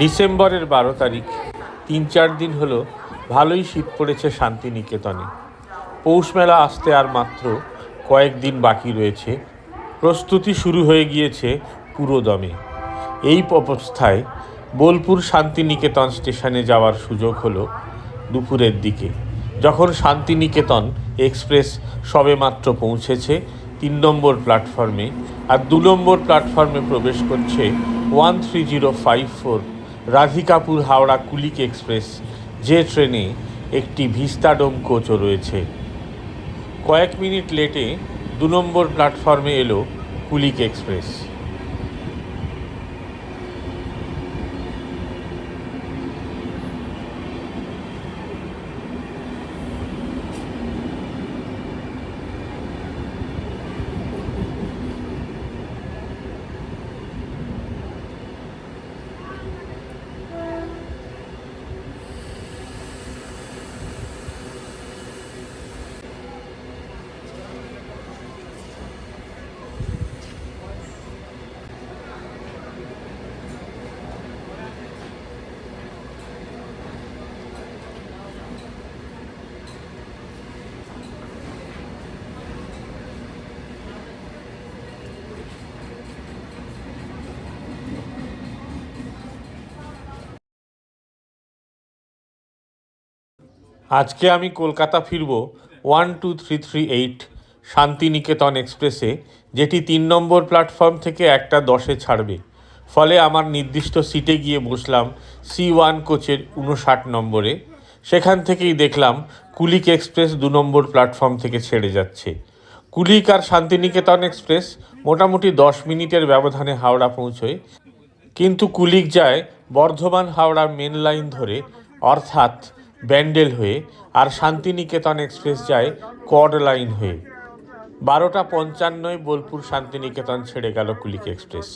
ডিসেম্বরের বারো তারিখ, তিন চার দিন হলো ভালোই শীত পড়েছে শান্তিনিকেতনে। পৌষ মেলা আসতে আর মাত্র কয়েকদিন বাকি রয়েছে। প্রস্তুতি শুরু হয়ে গিয়েছে পুরো দমে এই অবস্থায় বোলপুর শান্তিনিকেতন স্টেশনে যাওয়ার সুযোগ হলো দুপুরের দিকে। যখন শান্তিনিকেতন এক্সপ্রেস সবেমাত্র পৌঁছেছে, তিন নম্বর প্ল্যাটফর্মে, আর দু নম্বর প্ল্যাটফর্মে প্রবেশ করছে one three zero five four Radhikapur Howrah Kulik express, যে ট্রেনে একটি ভিস্তাডোম কোচও রয়েছে। কয়েক মিনিট লেটে দু নম্বর প্ল্যাটফর্মে এলো কুলিক এক্সপ্রেস। আজকে আমি কলকাতা ফিরব one two three three eight Shantiniketan এক্সপ্রেসে, যেটি তিন নম্বর প্ল্যাটফর্ম থেকে একটা দশে ছাড়বে। ফলে আমার নির্দিষ্ট সিটে গিয়ে বসলাম সি ওয়ান কোচের উনষাট নম্বরে। সেখান থেকেই দেখলাম কুলিক এক্সপ্রেস দু নম্বর প্ল্যাটফর্ম থেকে ছেড়ে যাচ্ছে। কুলিক আর শান্তিনিকেতন এক্সপ্রেস মোটামুটি দশ মিনিটের ব্যবধানে হাওড়া পৌঁছয়। কিন্তু কুলিক যায় বর্ধমান হাওড়া মেন লাইন ধরে, অর্থাৎ ব্যান্ডেল হয়ে আর শান্তিনিকেতন এক্সপ্রেস যায় কড লাইন হয়ে। বারোটা পঞ্চান্নয় বোলপুর শান্তিনিকেতন ছেড়ে গেল কুলিক এক্সপ্রেস।